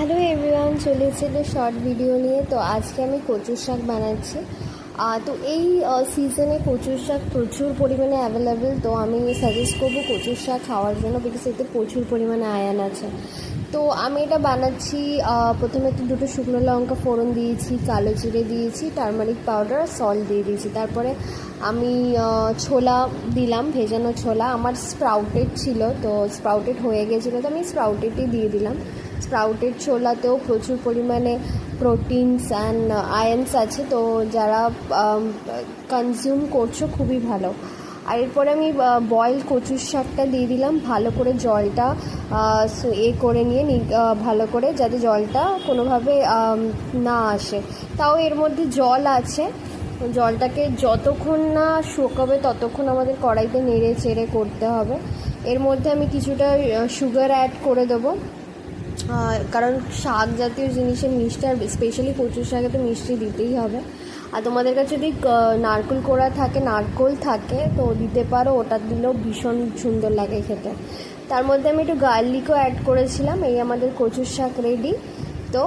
Hello everyone চলে এসেছে short video নিয়ে। তো আজকে আমি কচুর শাক বানাচ্ছি। তো এই সিজনে কচুর শাক প্রচুর পরিমাণে অ্যাভেলেবেল তো আমি সাজেস্ট করব কচুর শাক খাওয়ার জন্য বিকজ এতে প্রচুর পরিমাণে আয়ান আছে। তো আমি এটা বানাচ্ছি প্রথমে তো দুটো শুকনো লঙ্কা ফোড়ন দিয়েছি, কালো জিরে দিয়েছি টারমারিক পাউডার সল্ট দিয়ে দিয়েছি। তারপরে আমি ছোলা দিলাম, ভেজানো ছোলা। আমার স্প্রাউটেড ছিল, তো স্প্রাউটেড হয়ে গেছিল, তো আমি স্প্রাউটেডই দিয়ে দিলাম। স্প্রাউটেড ছোলাতেও প্রচুর পরিমাণে প্রোটিনস অ্যান্ড আয়ন্স আছে, তো যারা কনজিউম করছ খুবই ভালো। আর এরপরে আমি বয়েল কচুর শাকটা দিয়ে দিলাম, ভালো করে জলটা এ করে নিয়ে ভালো করে যাতে জলটা কোনোভাবে না আসে। তাও এর মধ্যে জল আছে। জলটাকে যতক্ষণ না শুকাবে ততক্ষণ আমাদের কড়াইতে নেড়ে চেড়ে করতে হবে। এর মধ্যে আমি কিছুটা সুগার অ্যাড করে দেবো। কারণ শাক জাতীয় জিনিসের মিষ্টি আর স্পেশালি কচুর শাকে তো মিষ্টি দিতেই হবে। আর তোমাদের কাছে যদি নারকোল কোড়া থাকে, নারকোল থাকে, তো দিতে পারো। ওটা দিলেও ভীষণ সুন্দর লাগে খেতে। তার মধ্যে আমি একটু গার্লিকও অ্যাড করেছিলাম। এই আমাদের কচুর শাক রেডি তো